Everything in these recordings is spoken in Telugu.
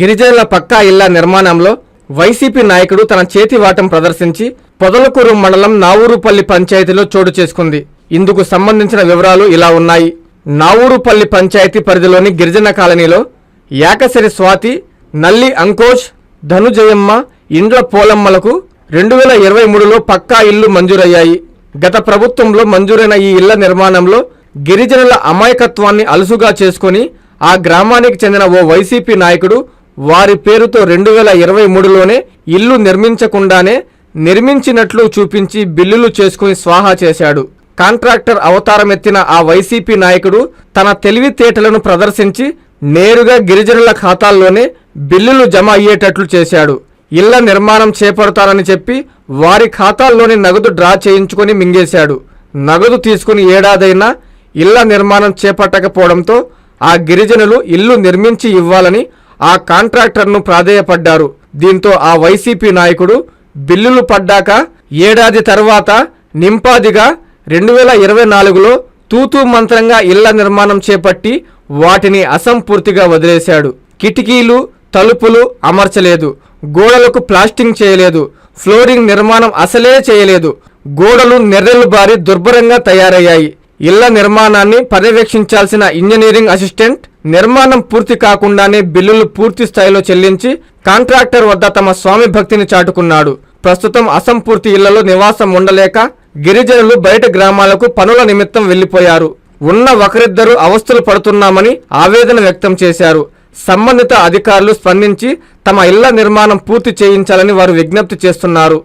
గిరిజనుల పక్కా ఇళ్ళ నిర్మాణంలో వైసీపీ నాయకుడు తన చేతివాటం ప్రదర్శించి పొదలకూరు మండలం నావూరుపల్లి పంచాయతీలో చోటు చేసుకుంది. ఇందుకు సంబంధించిన వివరాలు ఇలా ఉన్నాయి. నావూరుపల్లి పంచాయతీ పరిధిలోని గిరిజన కాలనీలో యాకసరి స్వాతి నల్లి అంకోష్ ధనుజయమ్మ ఇండ్ల పోలమ్మలకు రెండు వేల ఇరవై మూడులో పక్కా ఇల్లు మంజూరయ్యాయి. గత ప్రభుత్వంలో మంజూరైన ఈ ఇళ్ళ నిర్మాణంలో గిరిజనుల అమాయకత్వాన్ని అలుసుగా చేసుకుని ఆ గ్రామానికి చెందిన ఓ వైసీపీ నాయకుడు వారి పేరుతో రెండు వేల ఇరవై మూడులోనే ఇల్లు నిర్మించకుండానే నిర్మించినట్లు చూపించి బిల్లులు చేసుకుని స్వాహా చేశాడు. కాంట్రాక్టర్ అవతారమెత్తిన ఆ వైసీపీ నాయకుడు తన తెలివితేటలను ప్రదర్శించి నేరుగా గిరిజనుల ఖాతాల్లోనే బిల్లులు జమ అయ్యేటట్లు చేశాడు. ఇళ్ళ నిర్మాణం చేపడతానని చెప్పి వారి ఖాతాల్లోని నగదు డ్రా చేయించుకొని మింగేశాడు. నగదు తీసుకుని ఏడాదైనా ఇళ్ళ నిర్మాణం చేపట్టకపోవడంతో ఆ గిరిజనులు ఇల్లు నిర్మించి ఇవ్వాలని ఆ కాంట్రాక్టర్ను ప్రాధేయపడ్డారు. దీంతో ఆ వైసీపీ నాయకుడు బిల్లులు పడ్డాక ఏడాది తర్వాత నింపాదిగా రెండు వేల ఇరవై నాలుగులో తూతూ మంత్రంగా ఇళ్ళ నిర్మాణం చేపట్టి వాటిని అసంపూర్తిగా వదిలేశాడు. కిటికీలు తలుపులు అమర్చలేదు. గోడలకు ప్లాస్టింగ్ చేయలేదు. ఫ్లోరింగ్ నిర్మాణం అసలే చేయలేదు. గోడలు నెర్రెలు బారి దుర్భరంగా తయారయ్యాయి. ఇళ్ళ నిర్మాణాన్ని పర్యవేక్షించాల్సిన ఇంజనీరింగ్ అసిస్టెంట్ నిర్మాణం పూర్తి కాకుండానే బిల్లులు పూర్తి స్థాయిలో చెల్లించి కాంట్రాక్టర్ వద్ద తమ స్వామి భక్తిని చాటుకున్నాడు. ప్రస్తుతం అసంపూర్తి ఇళ్ళలో నివాసం ఉండలేక గిరిజనులు బయట గ్రామాలకు పనుల నిమిత్తం వెళ్ళిపోయారు ఉన్న ఒకరిద్దరు అవస్థలు పడుతున్నామని ఆవేదన వ్యక్తం చేశారు. సంబంధిత అధికారులు స్పందించి తమ ఇళ్ళ నిర్మాణం పూర్తి చేయించాలని వారు విజ్ఞప్తి చేస్తున్నారు.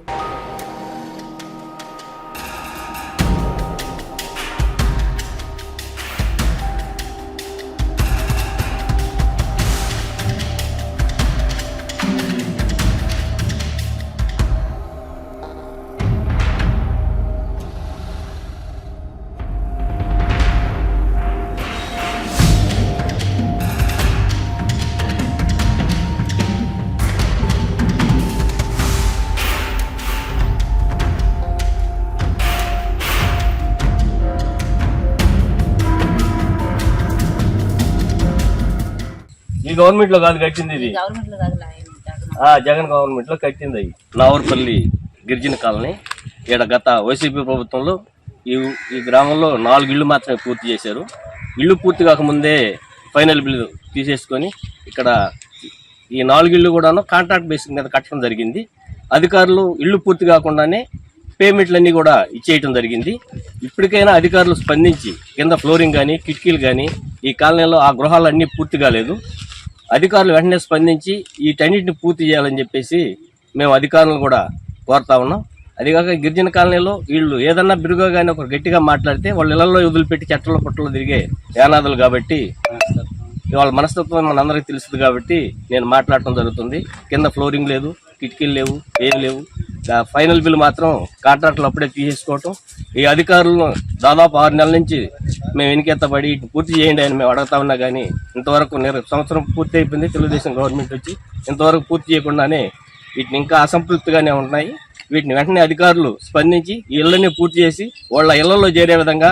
గవర్నమెంట్లో కాదు కట్టింది ఇది. గవర్నమెంట్లో కాదు లాయన్ జగన్. ఆ జగన్ గవర్నమెంట్లో కట్టింది అవి నావూర్పల్లి గిరిజన కాలనీ ఈడ గత వైసీపీ ప్రభుత్వంలో ఈ ఈ గ్రామంలో నాలుగు ఇళ్ళు మాత్రమే పూర్తి చేశారు. ఇల్లు పూర్తి కాకముందే ఫైనల్ బిల్లు తీసేసుకొని ఇక్కడ ఈ నాలుగు ఇళ్ళు కూడాను కాంట్రాక్ట్ బేసిక్ మీద కట్టడం జరిగింది. అధికారులు ఇల్లు పూర్తి కాకుండానే పేమెంట్లన్నీ కూడా ఇచ్చేయటం జరిగింది. ఇప్పటికైనా అధికారులు స్పందించి కింద ఫ్లోరింగ్ కానీ కిటికీలు కానీ ఈ కాలనీలో ఆ గృహాలు అన్నీ పూర్తి కాలేదు. అధికారులు వెంటనే స్పందించి వీటన్నిటిని పూర్తి చేయాలని చెప్పేసి మేము అధికారులను కూడా కోరుతా ఉన్నాం. అదిగాక గిరిజన కాలనీలో వీళ్ళు ఏదన్నా బిరుగా కానీ ఒక గట్టిగా మాట్లాడితే వాళ్ళ ఇళ్ళలో వదిలిపెట్టి చెట్టల పుట్టలు తిరిగే యానాదులు కాబట్టి వాళ్ళ మనస్తత్వం మనందరికీ తెలుస్తుంది కాబట్టి నేను మాట్లాడటం జరుగుతుంది. కింద ఫ్లోరింగ్ లేదు కిటికీలు లేవు ఏం లేవు. ఫైనల్ బిల్ మాత్రం కాంట్రాక్టులు అప్పుడే తీసేసుకోవటం ఈ అధికారులను దాదాపు ఆరు నెలల నుంచి మేము వెనుకెత్తబడి ఇటు పూర్తి చేయండి అని మేము అడుగుతా ఉన్నా కానీ ఇంతవరకు నిర సంవత్సరం పూర్తి అయిపోయింది. తెలుగుదేశం గవర్నమెంట్ వచ్చి ఇంతవరకు పూర్తి చేయకుండానే వీటిని ఇంకా అసంతృప్తిగానే ఉన్నాయి వీటిని వెంటనే అధికారులు స్పందించి ఈ పూర్తి చేసి వాళ్ళ ఇళ్ళలో చేరే విధంగా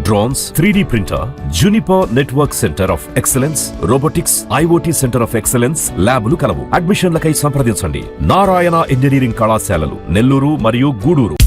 drones three printer Juniper network centre of excellence robotics IoT centre of excellence ల్యాబ్లు కలవు. అడ్మిషన్లకై సంప్రదించండి. నారాయణ ఇంజనీరింగ్ కళాశాలలు నెల్లూరు మరియు గూడూరు.